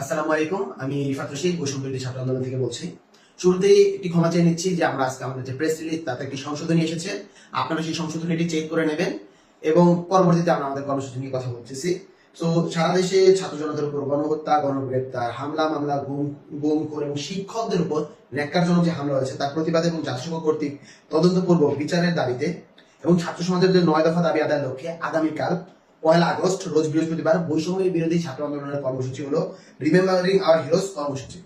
আসসালামু আলাইকুম। আমি রিফাত রশিদ বৈষম্যবিরোধী ছাত্র আন্দোলন থেকে বলছি। শুরুতেই একটি ক্ষমা চেয়ে নিচ্ছি যে আমরা আজকে আমাদের যে প্রেস রিলিজ তাতে একটি সংশোধনী এসেছে। আপনারা সেই সংশোধনীটি চেক করে নেবেন এবং পরবর্তীতে আমরা আমাদের কর্মসূচি নিয়ে কথা বলতেছি। তো সারা দেশে ছাত্র জনতার উপর গণহত্যা, গণগ্রেপ্তার, হামলা, মামলা, গুম গুম করে এবং শিক্ষকদের উপর ন্যাক্কারজনক যে হামলা হয়েছে, তার প্রতিবাদে এবং জাতিসংঘ কর্তৃক তদন্তপূর্বক বিচারের দাবিতে এবং ছাত্র সমাজের যে নয় দফা দাবি আদায়ের লক্ষ্যে আগামীকাল পয়লা আগস্ট, রোজ বৃহস্পতিবার বৈষম্যের বিরোধী ছাত্র আন্দোলনের কর্মসূচি হলো রিমেম্বারিং আওয়ার হিরোজ কর্মসূচি।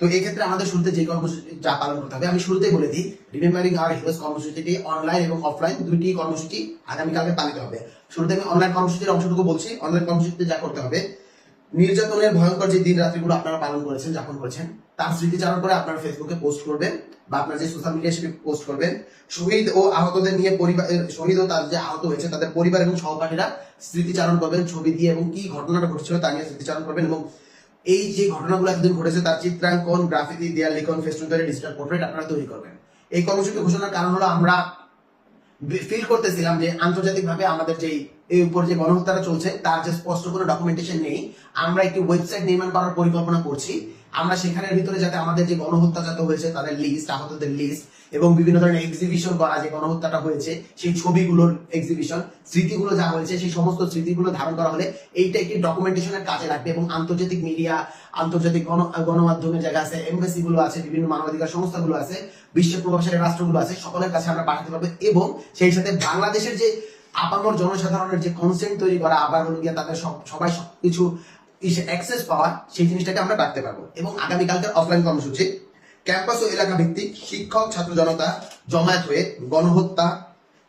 তো এই ক্ষেত্রে আমাদের শুরুতে যে কর্মসূচি যা পালন করতে হবে, আমি শুরুতে বলে দিই রিমেম্বারিং আওয়ার হিরোজ কর্মসূচিটি অনলাইন এবং অফলাইন দুইটি কর্মসূচি আগামীকালকে পালিত হবে। শুরুতে আমি অনলাইন কর্মসূচির অংশটুকু বলছি অনলাইন কর্মসূচিতে যা করতে হবে নির্যাতনের ভয়ঙ্কর যে দিন রাত্রিগুলো আপনারা পালন করেছেন, যাপন করেছেন, তার স্মৃতিচারণ করে আপনার ফেসবুকে পোস্ট করবেন বা আপনার যে সোশ্যাল মিডিয়া সেটি পোস্ট করবেন। শহীদ ও আহতদের নিয়ে পরিবার শহীদ ও তার যে আহত হয়েছে, তাদের পরিবার এবং সহপাঠীরা স্মৃতিচারণ করবেন, ছবি দিয়ে এবং কি ঘটনাটা ঘটছিল তা নিয়ে স্মৃতিচারণ করবেন এবং এই যে ঘটনাগুলো এতদিন ঘটেছে, তার চিত্রাঙ্কন, গ্রাফিতি, দেয়াল, লিখন তৈরি ডিজিটাল পোর্ট্রেট আপনারা তৈরি করবেন। এই কর্মসূচি ঘোষণার কারণ হলো আমরা ফিল করতেছিলাম যে আন্তর্জাতিকভাবে আমাদের যে এই উপর যে গণহত্যাটা চলছে, তার যে স্পষ্ট কোনো ডকুমেন্টেশন নেই, আমরা একটি ওয়েবসাইট নির্মাণ করার পরিকল্পনা করছি। আমরা সেখানের ভিতরে যাতে আমাদের যে গণহত্যা যাতে হয়েছে, তাদের লিস্ট আহতদের লিস্ট এবং বিভিন্ন ধরনের এক্সিবিশন করা যে গণহত্যাটা হয়েছে, সেই ছবিগুলোর এক্সিবিশন স্মৃতিগুলো যা হয়েছে, সেই সমস্ত স্মৃতিগুলো ধারণ করা হলে এইটা একটি ডকুমেন্টেশনের কাজে লাগবে এবং আন্তর্জাতিক মিডিয়া আন্তর্জাতিক গণ, গণমাধ্যমের জায়গা আছে এমবাসি গুলো আছে, বিভিন্ন মানবাধিকার সংস্থাগুলো আছে বিশ্ব প্রভাবশালী রাষ্ট্রগুলো আছে, সকলের কাছে আমরা পাঠাতে পারব এবং সেই সাথে বাংলাদেশের যে আপামর জনসাধারণের যে কনসেন্ট তৈরি করা, আবার হলো গিয়া তাদের সব, সবাই সবকিছু অ্যাক্সেস পাওয়া সেই জিনিসটাকে আমরা রাখতে পারব। এবং আগামীকালকার অফলাইন কর্মসূচি ক্যাম্পাস ও এলাকা ভিত্তিক শিক্ষক, ছাত্র জনতা, জমায়েত হয়ে গণহত্যা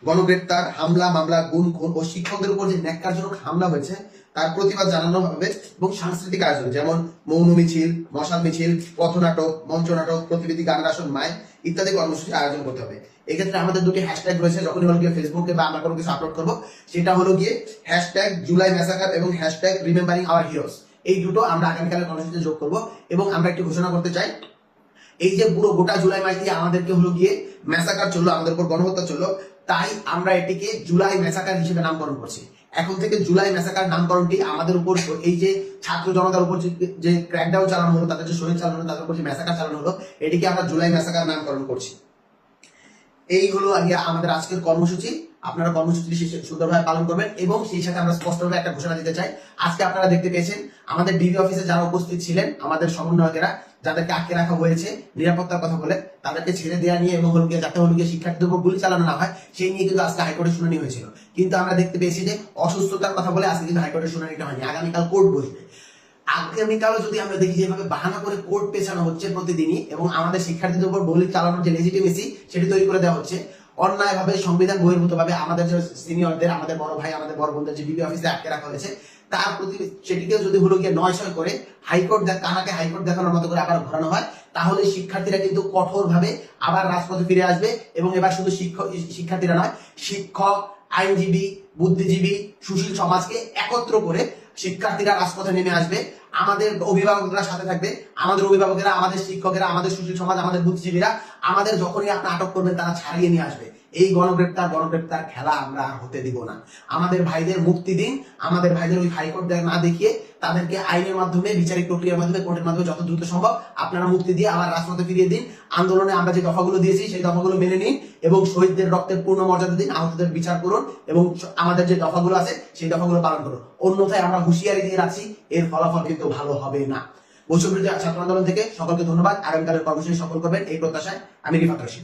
গণগ্রেপ্তার, হামলা, মামলা, গুম, খুন ও শিক্ষকদের উপর যে ন্যাক্কারজনক হামলা হয়েছে, তার প্রতিবাদ জানানো হবে এবং সাংস্কৃতিক আয়োজন, যেমন মৌন মিছিল, মশাল মিছিল, পথনাটক, মঞ্চনাটক প্রতিনিধি গানের আসন মায় ইত্যাদি কর্মসূচি আয়োজন করতে হবে। এক্ষেত্রে আমাদের দুটি হ্যাশট্যাগ রয়েছে, যখনই হলো গিয়ে ফেসবুকে বা আমরা কোনো কিছু আপলোড করব, সেটা হলো গিয়ে হ্যাশট্যাগ জুলাই ম্যাসাকার এবং হ্যাশট্যাগ রিমেম্বারিং আওয়ার হিরোস এই দুটো আমরা আগামীকালের কর্মসূচিতে যোগ করব এবং আমরা একটি ঘোষণা করতে চাই এই যে পুরো গোটা জুলাই মাস দিয়ে আমাদেরকে হলো গিয়ে ম্যাসাকার চলল, আমাদের উপর গণহত্যা চলল, তাই আমরা এটিকে জুলাই ম্যাসাকার হিসেবে নামকরণ করছি। এখন থেকে জুলাই ম্যাসাকার নামকরণটি আমাদের উপর এই যে ছাত্র জনতার উপর যে- ক্র্যাকডাউন চালানো হলো, তাদের যে শহীদ চালানো হলো, তাদের উপর যে ম্যাসাকার চালানো হলো, এটিকে আমরা জুলাই ম্যাসাকার নামকরণ করছি। এই হলো আমাদের আজকের কর্মসূচি। আপনারা কর্মসূচি সুন্দরভাবে পালন করবেন এবং সেই সাথে আমরা স্পষ্টভাবে একটা ঘোষণা দিতে চাই। আজকে আপনারা দেখতে পেয়েছেন, আমাদের ডিবি অফিসে যারা উপস্থিত ছিলেন, আমাদের সমন্বয়কেরা, যাদেরকে আটকে রাখা হয়েছে, নিরাপত্তার কথা বলে, তাদেরকে ছেড়ে দেওয়া নিয়ে এবং হলুকে যাতে হলুকে শিক্ষার্থীদের উপর গুলি চালানো না হয়, সেই নিয়ে কিন্তু আজকে হাইকোর্টে শুনানি হয়েছিল। কিন্তু আমরা দেখতে পেয়েছি যে অসুস্থতার কথা বলে আজকে কিন্তু হাইকোর্টের শুনানিটা হয়নি। আগামীকাল কোর্ট বসবে। আগামীকালও যদি আমরা দেখি যেভাবে বাহানা করে কোর্ট পেছানো হচ্ছে প্রতিদিনই এবং আমাদের শিক্ষার্থীদের উপর বলি চালানোর যে লেজিটিমেসি সেটি তৈরি করে দেওয়া হচ্ছে অন্যায়ভাবে, সংবিধান বহির্ভূত ভাবে আমাদের যে সিনিয়রদের আমাদের বড় ভাই, আমাদের বড় বোনদের যে বিবি অফিসে আটকে রাখা হয়েছে, তার প্রতি সেটিকেও যদি হলো গিয়ে নয় ছয় করে হাইকোর্ট কানাকে হাইকোর্ট দেখানোর মতো করে আবার ঘোরানো হয়, তাহলে শিক্ষার্থীরা কিন্তু কঠোরভাবে আবার রাজপথে ফিরে আসবে এবং এবার শুধু শিক্ষক, শিক্ষার্থীরা নয়, শিক্ষক, আইনজীবী, বুদ্ধিজীবী, সুশীল সমাজকে একত্র করে শিক্ষার্থীরা রাজপথে নেমে আসবে। আমাদের অভিভাবকরা সাথে থাকবে, আমাদের অভিভাবকেরা, আমাদের শিক্ষকেরা, আমাদের সুশীল সমাজ, আমাদের বুদ্ধিজীবীরা, আমাদের যখনই আপনি আটক করবেন, তারা ছাড়িয়ে নিয়ে আসবে। এই গণগ্রেপ্তার গণগ্রেপ্তার খেলা আমরা হতে দিব না। আমাদের ভাইদের মুক্তি দিন, আমাদের ভাইদের ওই হাইকোর্ট না দেখিয়ে তাদেরকে আইনের মাধ্যমে, বিচারিক প্রক্রিয়ার মাধ্যমে, কোর্টের মাধ্যমে যত দ্রুত সম্ভব আপনারা মুক্তি দিয়ে আবার রাজপথে ফিরিয়ে দিন। আন্দোলনে আমরা যে দফাগুলো দিয়েছি, সেই দফাগুলো মেনে নিন এবং শহীদদের রক্তের পূর্ণ মর্যাদা দিন, আহতদের বিচার করুন এবং আমাদের যে দফাগুলো আছে, সেই দফাগুলো পালন করুন। অন্যথায় আমরা হুঁশিয়ারি দিয়ে রাখছি, এর ফলাফল কিন্তু ভালো হবে না। বৈষম্য ছাত্র আন্দোলন থেকে সকলকে ধন্যবাদ। আগামীকালের কর্মসূচি সফল করবেন এই প্রত্যাশায় আমি রিফাত রশিদ।